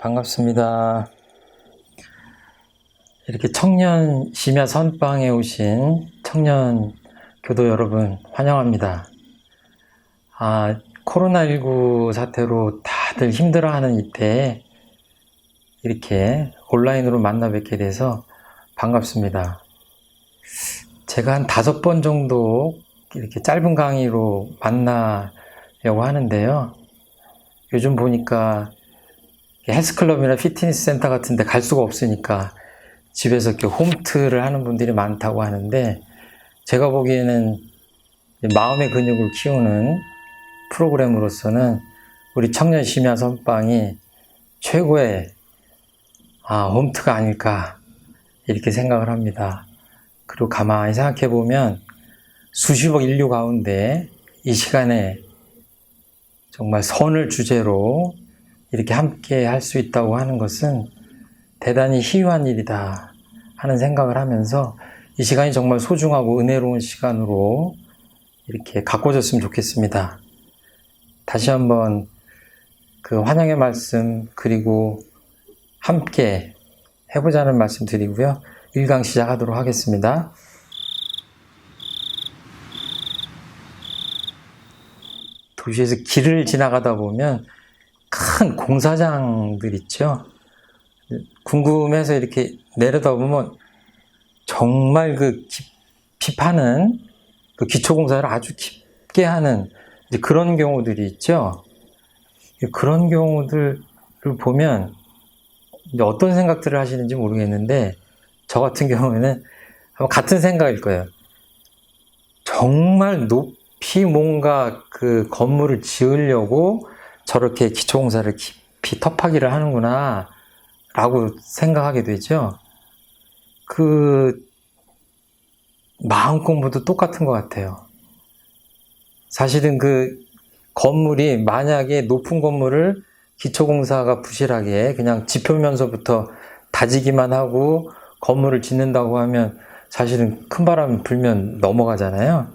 반갑습니다. 이렇게 청년 심야 선방에 오신 청년 교도 여러분 환영합니다. 아, 코로나19 사태로 다들 힘들어하는 이때 이렇게 온라인으로 만나 뵙게 돼서 반갑습니다. 제가 한 다섯 번 정도 이렇게 짧은 강의로 만나려고 하는데요. 요즘 보니까 헬스클럽이나 피트니스 센터 같은 데 갈 수가 없으니까 집에서 이렇게 홈트를 하는 분들이 많다고 하는데 제가 보기에는 마음의 근육을 키우는 프로그램으로서는 우리 청년 심야 선방이 최고의 아, 홈트가 아닐까 이렇게 생각을 합니다. 그리고 가만히 생각해 보면 수십억 인류 가운데 이 시간에 정말 선을 주제로 이렇게 함께 할 수 있다고 하는 것은 대단히 희유한 일이다 하는 생각을 하면서 이 시간이 정말 소중하고 은혜로운 시간으로 이렇게 가꿔졌으면 좋겠습니다. 다시 한번 그 환영의 말씀 그리고 함께 해보자는 말씀 드리고요. 1강 시작하도록 하겠습니다. 도시에서 길을 지나가다 보면 큰 공사장들 있죠. 궁금해서 이렇게 내려다 보면 정말 그 깊이 파는 그 기초공사를 아주 깊게 하는 그런 경우들이 있죠. 그런 경우들을 보면 어떤 생각들을 하시는지 모르겠는데 저 같은 경우에는 아마 같은 생각일 거예요. 정말 높이 뭔가 그 건물을 지으려고 저렇게 기초공사를 깊이 터파기를 하는구나 라고 생각하게 되죠. 그 마음 공부도 똑같은 것 같아요. 사실은 그 건물이 만약에 높은 건물을 기초공사가 부실하게 그냥 지표면서부터 다지기만 하고 건물을 짓는다고 하면 사실은 큰 바람 불면 넘어가잖아요.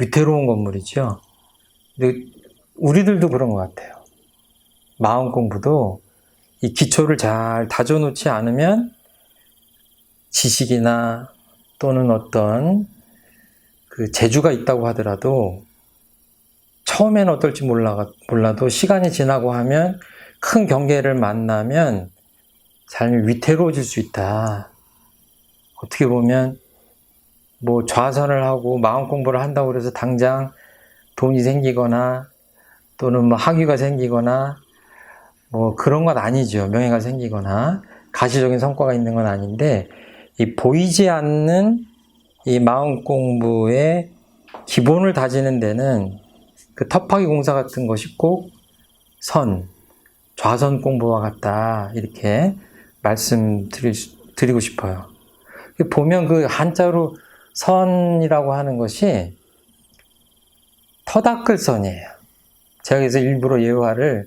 위태로운 건물이죠. 근데 우리들도 그런 것 같아요. 마음 공부도 이 기초를 잘 다져놓지 않으면 지식이나 또는 어떤 그 재주가 있다고 하더라도 처음엔 어떨지 몰라, 몰라도 시간이 지나고 하면 큰 경계를 만나면 삶이 위태로워질 수 있다. 어떻게 보면 뭐 좌선을 하고 마음 공부를 한다고 해서 당장 돈이 생기거나 또는 뭐 학위가 생기거나 뭐 그런 건 아니죠. 명예가 생기거나 가시적인 성과가 있는 건 아닌데 이 보이지 않는 이 마음 공부의 기본을 다지는 데는 그 터파기 공사 같은 것이 꼭 선, 좌선 공부와 같다. 이렇게 말씀드리고 싶어요. 보면 그 한자로 선이라고 하는 것이 터닦을 선이에요. 제가 그래서 일부러 예화를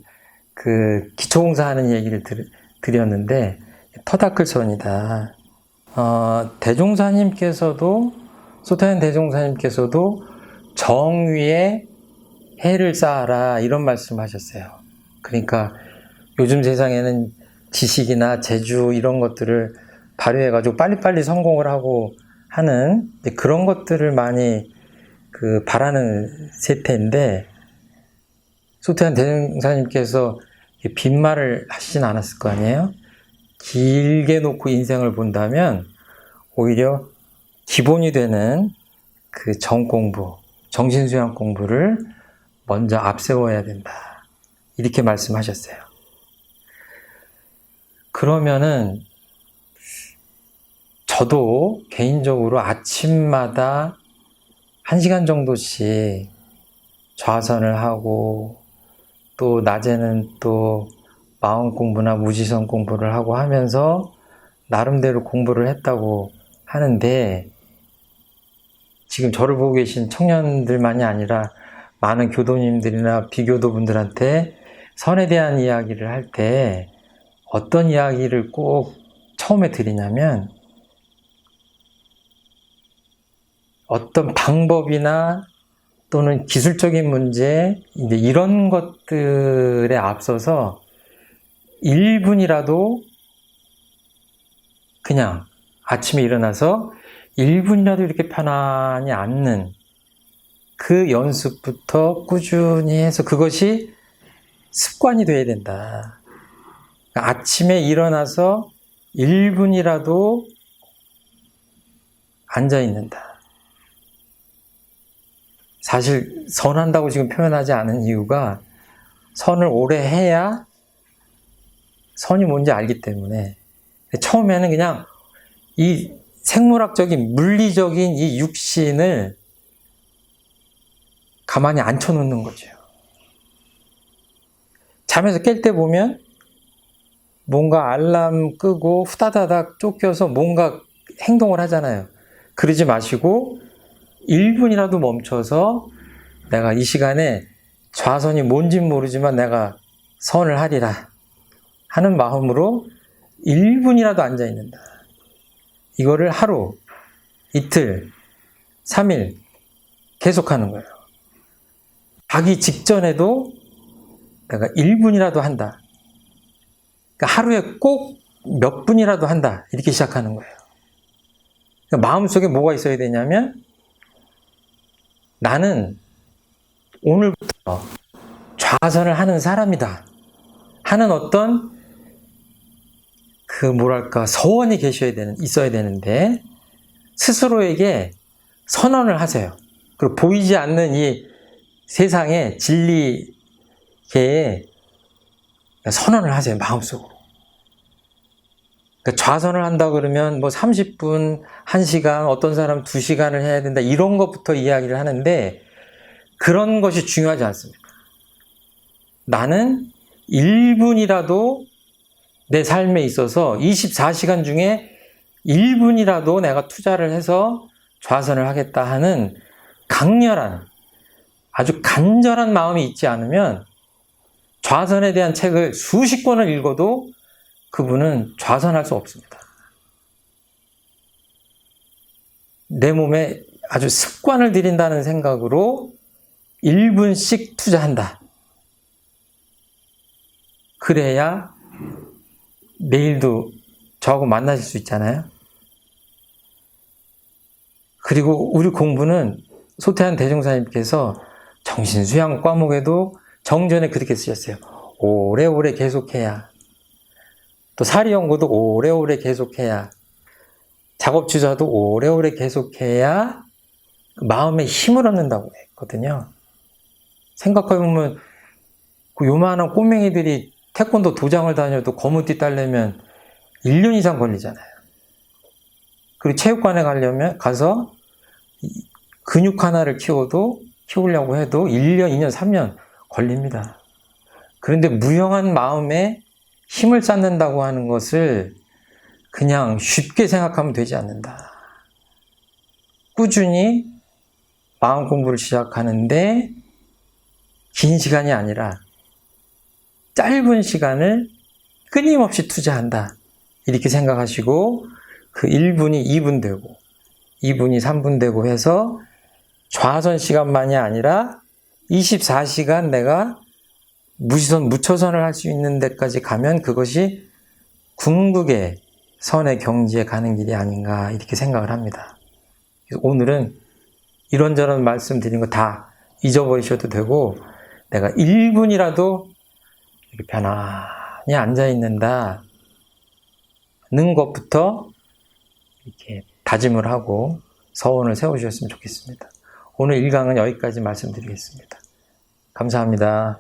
그 기초공사 하는 얘기를 드, 드렸는데 터닦을 선이다. 어, 대종사님께서도 소타연 대종사님께서도 정위에 해를 쌓아라 이런 말씀하셨어요. 그러니까 요즘 세상에는 지식이나 재주 이런 것들을 발휘해가지고 빨리빨리 성공을 하고 하는 그런 것들을 많이 그 바라는 세태인데 소태한 대장사님께서 빈말을 하시진 않았을 거 아니에요? 길게 놓고 인생을 본다면 오히려 기본이 되는 그 정공부, 정신수양 공부를 먼저 앞세워야 된다. 이렇게 말씀하셨어요. 그러면은 저도 개인적으로 아침마다 한 시간 정도씩 좌선을 하고 또 낮에는 또 마음 공부나 무지성 공부를 하고 하면서 나름대로 공부를 했다고 하는데 지금 저를 보고 계신 청년들만이 아니라 많은 교도님들이나 비교도 분들한테 선에 대한 이야기를 할 때 어떤 이야기를 꼭 처음에 드리냐면 어떤 방법이나 또는 기술적인 문제, 이런 것들에 앞서서 1분이라도 그냥 아침에 일어나서 1분이라도 이렇게 편안히 앉는 그 연습부터 꾸준히 해서 그것이 습관이 돼야 된다. 그러니까 아침에 일어나서 1분이라도 앉아 있는다. 사실 선한다고 지금 표현하지 않은 이유가 선을 오래 해야 선이 뭔지 알기 때문에 처음에는 그냥 이 생물학적인 물리적인 이 육신을 가만히 앉혀놓는 거죠. 잠에서 깰 때 보면 뭔가 알람 끄고 후다다닥 쫓겨서 뭔가 행동을 하잖아요. 그러지 마시고 1분이라도 멈춰서 내가 이 시간에 좌선이 뭔진 모르지만 내가 선을 하리라 하는 마음으로 1분이라도 앉아 있는다. 이거를 하루, 이틀, 3일 계속 하는 거예요. 자기 직전에도 내가 1분이라도 한다. 그러니까 하루에 꼭 몇 분이라도 한다. 이렇게 시작하는 거예요. 그러니까 마음속에 뭐가 있어야 되냐면 나는 오늘부터 좌선을 하는 사람이다. 하는 어떤 그 뭐랄까 서원이 계셔야 되는 있어야 되는데 스스로에게 선언을 하세요. 그리고 보이지 않는 이 세상의 진리계에 선언을 하세요. 마음속으로. 그러니까 좌선을 한다 그러면 뭐 30분, 1시간, 어떤 사람 2시간을 해야 된다. 이런 것부터 이야기를 하는데 그런 것이 중요하지 않습니다. 나는 1분이라도 내 삶에 있어서 24시간 중에 1분이라도 내가 투자를 해서 좌선을 하겠다 하는 강렬한, 아주 간절한 마음이 있지 않으면 좌선에 대한 책을 수십 권을 읽어도 그분은 좌선할 수 없습니다. 내 몸에 아주 습관을 들인다는 생각으로 1분씩 투자한다. 그래야 내일도 저하고 만나실 수 있잖아요. 그리고 우리 공부는 소태한 대종사님께서 정신수양 과목에도 정전에 그렇게 쓰셨어요. 오래오래 계속해야. 또 사리 연구도 오래오래 계속해야. 작업 주자도 오래오래 계속해야 마음에 힘을 얻는다고 했거든요. 생각해보면 그 요만한 꼬맹이들이 태권도 도장을 다녀도 거무띠 따려면 1년 이상 걸리잖아요. 그리고 체육관에 가려면 가서 근육 하나를 키워도 키우려고 해도 1년, 2년, 3년 걸립니다. 그런데 무용한 마음에 힘을 쌓는다고 하는 것을 그냥 쉽게 생각하면 되지 않는다. 꾸준히 마음 공부를 시작하는데 긴 시간이 아니라 짧은 시간을 끊임없이 투자한다. 이렇게 생각하시고 그 1분이 2분 되고 2분이 3분 되고 해서 좌선 시간만이 아니라 24시간 내가 무시선, 무초선을 할 수 있는 데까지 가면 그것이 궁극의 선의 경지에 가는 길이 아닌가 이렇게 생각을 합니다. 오늘은 이런저런 말씀 드린 거 다 잊어버리셔도 되고 내가 1분이라도 이렇게 편안히 앉아 있는다. 는 것부터 이렇게 다짐을 하고 서원을 세우셨으면 좋겠습니다. 오늘 일강은 여기까지 말씀드리겠습니다. 감사합니다.